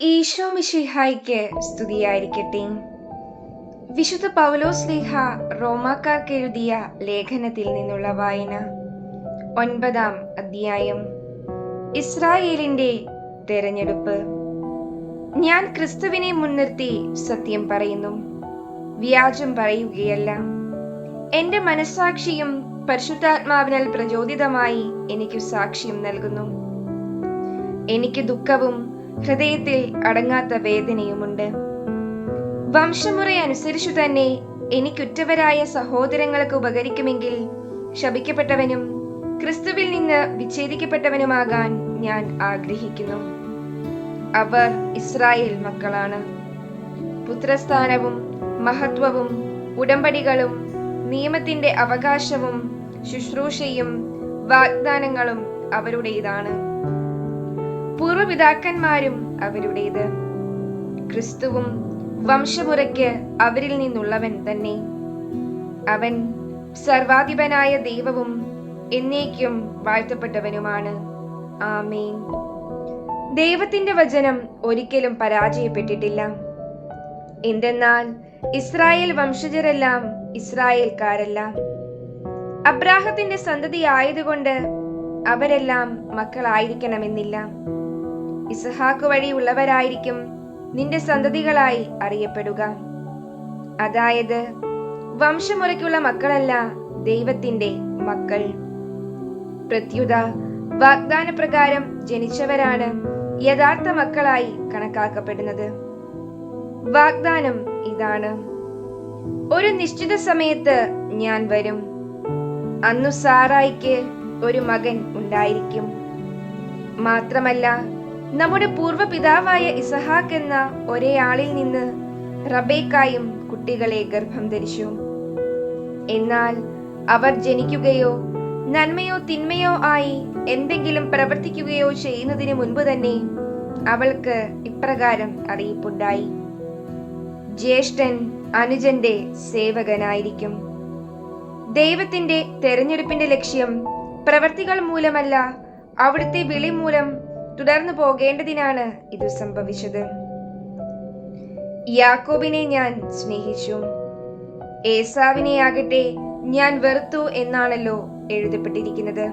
ഈശോ മിശിഹായ്ക്ക് സ്തുതിയായിരിക്കട്ടെ. വിശുദ്ധ പൗലോസ് ലേഖ റോമാക്കാർക്ക് എഴുതിയ ലേഖനത്തിൽ നിന്നുള്ള വായന. ഒൻപതാം അധ്യായം. ഇസ്രായേലിന്റെ തെരഞ്ഞെടുപ്പ്. ഞാൻ ക്രിസ്തുവിനെ മുൻനിർത്തി സത്യം പറയുന്നു. വ്യാജം പറയുകയല്ല. എന്റെ മനസാക്ഷിയും പരിശുദ്ധാത്മാവിനാൽ പ്രചോദിതമായി എനിക്ക് സാക്ഷ്യം നൽകുന്നു. എനിക്ക് ദുഃഖവും ഹൃദയത്തിൽ അടങ്ങാത്ത വേദനയുമുണ്ട്. വംശമുറ അനുസരിച്ചു തന്നെ എനിക്കുറ്റവരായ സഹോദരങ്ങൾക്ക് ഉപകരിക്കുമെങ്കിൽ ശപിക്കപ്പെട്ടവനും ക്രിസ്തുവിൽ നിന്ന് വിച്ഛേദിക്കപ്പെട്ടവനുമാകാൻ ഞാൻ ആഗ്രഹിക്കുന്നു. അവർ ഇസ്രായേൽ മക്കളാണ്. പുത്രസ്ഥാനവും മഹത്വവും ഉടമ്പടികളും നിയമത്തിന്റെ അവകാശവും ശുശ്രൂഷയും വാഗ്ദാനങ്ങളും അവരുടേതാണ്. പൂർവപിതാക്കന്മാരും അവരുടേത്. ക്രിസ്തുവും വംശമുറയ്ക്ക് അവരിൽ നിന്നുള്ളവൻ തന്നെ. അവൻ സർവാധിപനായ ദൈവവും എന്നേക്കും വാഴ്ത്തപ്പെട്ടവനുമാണ്. ആമേൻ. ദൈവത്തിന്റെ വചനം ഒരിക്കലും പരാജയപ്പെട്ടിട്ടില്ല. എന്തെന്നാൽ ഇസ്രായേൽ വംശജരെല്ലാം ഇസ്രായേൽക്കാരല്ല. അബ്രാഹത്തിന്റെ സന്തതി ആയതുകൊണ്ട് അവരെല്ലാം മക്കളായിരിക്കണമെന്നില്ല. ഇസഹാക്ക് വഴി ഉള്ളവരായിരിക്കും നിന്റെ സന്തതികളായി അറിയപ്പെടുക. അതായത് വംശമുറയ്ക്കുള്ള മക്കളല്ല ദൈവത്തിന്റെ മക്കൾ. പ്രത്യുത വാഗ്ദാന പ്രകാരം ജനിച്ചവരാണ് യഥാർത്ഥ മക്കളായി കണക്കാക്കപ്പെടുന്നത്. വാഗ്ദാനം ഇതാണ്. ഒരു നിശ്ചിത സമയത്ത് ഞാൻ വരും. അന്നു സാറായിക്ക് ഒരു മകൻ ഉണ്ടായിരിക്കും. മാത്രമല്ല നമ്മുടെ പൂർവ പിതാവായ ഇസഹാക്ക് എന്ന ഒരേ നിന്ന് റബേക്കായും കുട്ടികളെ ഗർഭം ധരിച്ചു. എന്നാൽ അവർ ജനിക്കുകയോ നന്മയോ തിന്മയോ ആയി എന്തെങ്കിലും പ്രവർത്തിക്കുകയോ ചെയ്യുന്നതിന് മുൻപ് തന്നെ അവൾക്ക് ഇപ്രകാരം അറിയിപ്പുണ്ടായി. ജ്യേഷ്ഠൻ അനുജന്റെ സേവകനായിരിക്കും. ദൈവത്തിന്റെ തെരഞ്ഞെടുപ്പിന്റെ ലക്ഷ്യം പ്രവർത്തികൾ മൂലമല്ല അവിടുത്തെ വിളി മൂലം തുടർന്നു പോകേണ്ടതിനാണ് ഇത് സംഭവിച്ചത്. യാക്കോബിനെ ഞാൻ സ്നേഹിച്ചു. ഏസാവിനെ ആകട്ടെ ഞാൻ വെറുത്തു എന്നാണല്ലോ എഴുതപ്പെട്ടിരിക്കുന്നത്.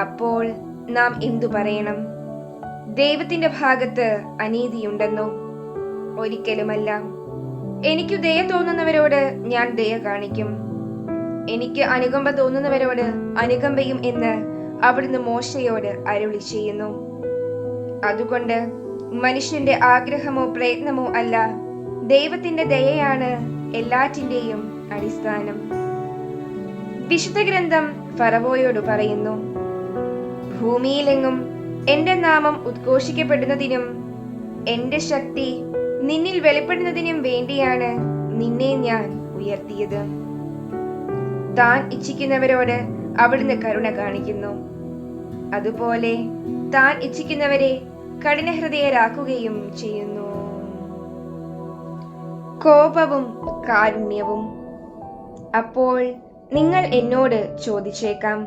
അപ്പോൾ നാം എന്തു പറയണം? ദൈവത്തിന്റെ ഭാഗത്ത് അനീതിയുണ്ടെന്നോ? ഒരിക്കലുമല്ല. എനിക്ക് ദയ തോന്നുന്നവരോട് ഞാൻ ദയ കാണിക്കും. എനിക്ക് അനുകമ്പ തോന്നുന്നവരോട് അനുകമ്പയും എന്ന് അവിടുന്ന് മോശയോട് അരുളി ചെയ്യുന്നു. അതുകൊണ്ട് മനുഷ്യന്റെ ആഗ്രഹമോ പ്രയത്നമോ അല്ല ദൈവത്തിന്റെ ദയയാണ് എല്ലാറ്റിന്റെയും അടിസ്ഥാനം. വിശുദ്ധ ഗ്രന്ഥം ഫറവോയോട് പറയുന്നു ഭൂമിയിലെങ്ങും എന്റെ നാമം ഉദ്ഘോഷിക്കപ്പെടുന്നതിനും എന്റെ ശക്തി നിന്നിൽ വെളിപ്പെടുന്നതിനും വേണ്ടിയാണ് നിന്നെ ഞാൻ ഉയർത്തിയത്. താൻ ഇച്ഛിക്കുന്നവരോട് അവിടുന്ന് കരുണ കാണിക്കുന്നു. അതുപോലെ താൻ ഇച്ഛിക്കുന്നവരെ കഠിനഹൃദയരാക്കുകയും ചെയ്യുന്നു. കോപവും കാരുണ്യവും. അപ്പോൾ നിങ്ങൾ എന്നോട് ചോദിച്ചേക്കാം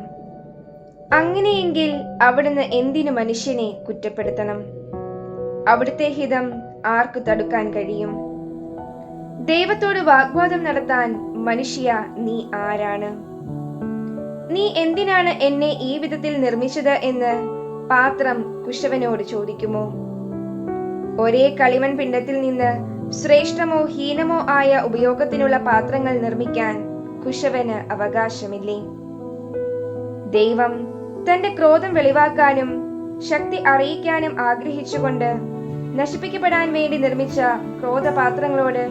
അങ്ങനെയെങ്കിൽ അവിടുന്ന് എന്തിനു മനുഷ്യനെ കുറ്റപ്പെടുത്തണം? അവിടുത്തെ ഹിതം ആർക്ക് തടുക്കാൻ കഴിയും? ദൈവത്തോട് വാഗ്വാദം നടത്താൻ മനുഷ്യ നീ ആരാണ്? നീ എന്തിനാണ് എന്നെ ഈ വിധത്തിൽ നിർമ്മിച്ചത് എന്ന് പാത്രം കുശവനോട് ചോദിക്കുമോ? ഒരേ കളിമൺ പിണ്ടത്തിൽ നിന്ന് ശ്രേഷ്ഠമോ ഹീനമോ ആയ ഉപയോഗത്തിനുള്ള പാത്രങ്ങൾ നിർമ്മിക്കാൻ കുശവന് അവകാശമില്ലേ? ദൈവം തന്റെ ക്രോധം വെളിവാക്കാനും ശക്തി അറിയിക്കാനും ആഗ്രഹിച്ചുകൊണ്ട് നശിപ്പിക്കപ്പെടാൻ വേണ്ടി നിർമ്മിച്ച ക്രോധപാത്രങ്ങളോട്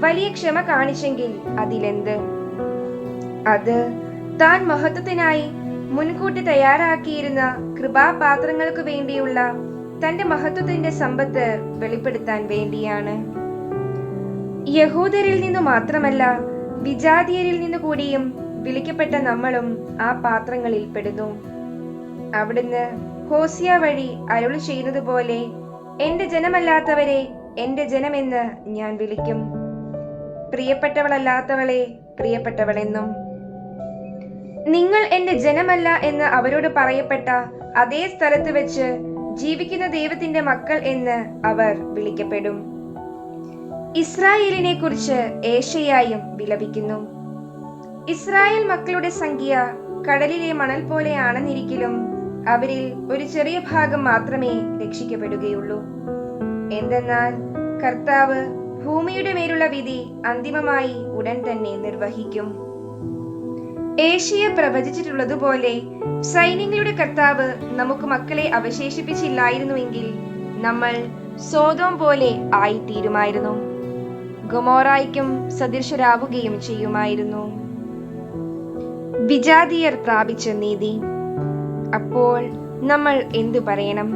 വലിയ ക്ഷമ കാണിച്ചെങ്കിൽ അതിലെന്ത്? അത് താൻ മഹത്വത്തിനായി മുൻകൂട്ടി തയ്യാറാക്കിയിരുന്ന കൃപാപാത്രങ്ങൾക്ക് വേണ്ടിയുള്ള തന്റെ മഹത്വത്തിന്റെ സമ്പത്ത് വെളിപ്പെടുത്താൻ വേണ്ടിയാണ്. യഹൂദരിൽ നിന്നു മാത്രമല്ല വിജാതീയരിൽ നിന്നു കൂടിയും വിളിക്കപ്പെട്ട നമ്മളും ആ പാത്രങ്ങളിൽ പെടുന്നു. അവിടുന്ന് ഹോസിയ വഴി അരുളി ചെയ്യുന്നതുപോലെ എന്റെ ജനമല്ലാത്തവരെ എന്റെ ജനമെന്ന് ഞാൻ വിളിക്കും. പ്രിയപ്പെട്ടവളല്ലാത്തവളെ പ്രിയപ്പെട്ടവളെന്നും നിങ്ങൾ എന്റെ ജനമല്ല എന്ന് അവരോട് പറയപ്പെട്ട അതേ സ്ഥലത്ത് വെച്ച് ജീവിക്കുന്ന ദൈവത്തിന്റെ മക്കൾ എന്ന് അവർ വിളിക്കപ്പെടും. ഇസ്രായേലിനെ കുറിച്ച് ഏഷയായും വിലപിക്കുന്നു. ഇസ്രായേൽ മക്കളുടെ സംഖ്യ കടലിലെ മണൽ പോലെയാണെന്നിരിക്കലും അവരിൽ ഒരു ചെറിയ ഭാഗം മാത്രമേ രക്ഷിക്കപ്പെടുകയുള്ളൂ. എന്തെന്നാൽ കർത്താവ് ഭൂമിയുടെ മേലുള്ള വിധി അന്തിമമായി ഉടൻ തന്നെ നിർവഹിക്കും. ഏഷ്യ പ്രവചിച്ചിട്ടുള്ളതുപോലെ സൈന്യങ്ങളുടെ കർത്താവ് നമുക്ക് മക്കളെ അവശേഷിപ്പിച്ചില്ലായിരുന്നുവെങ്കിൽ നമ്മൾ സ്വതം പോലെ ആയിത്തീരുമായിരുന്നു. ഗൊമോറായ്ക്കും സദൃശരാവുകയും ചെയ്യുമായിരുന്നു. വിജാതിയർ പ്രാപിച്ച നീതി. അപ്പോൾ നമ്മൾ എന്തു പറയണം?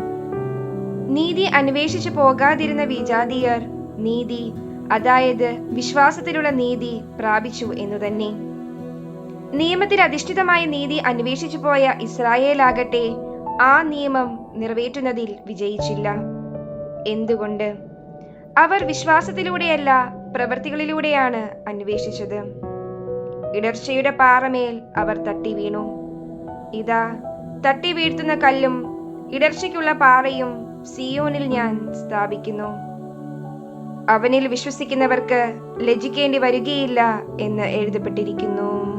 നീതി അന്വേഷിച്ചു പോകാതിരുന്ന വിജാതിയർ നീതി അതായത് വിശ്വാസത്തിലുള്ള നീതി പ്രാപിച്ചു എന്നു തന്നെ. നിയമത്തിൽ അധിഷ്ഠിതമായ നീതി അന്വേഷിച്ചു പോയ ഇസ്രായേലാകട്ടെ ആ നിയമം നിറവേറ്റുന്നതിൽ വിജയിച്ചില്ല. എന്തുകൊണ്ട്? അവർ വിശ്വാസത്തിലൂടെയല്ല പ്രവൃത്തികളിലൂടെയാണ് അന്വേഷിച്ചത്. ഇടർച്ചയുടെ പാറമേൽ അവർ തട്ടി വീണു. ഇതാ തട്ടി വീഴ്ത്തുന്ന കല്ലും ഇടർച്ചയ്ക്കുള്ള പാറയും സിയോനിൽ ഞാൻ സ്ഥാപിക്കുന്നു. അവനിൽ വിശ്വസിക്കുന്നവർക്ക് ലജിക്കേണ്ടി വരികയില്ല എന്ന് എഴുതപ്പെട്ടിരിക്കുന്നു.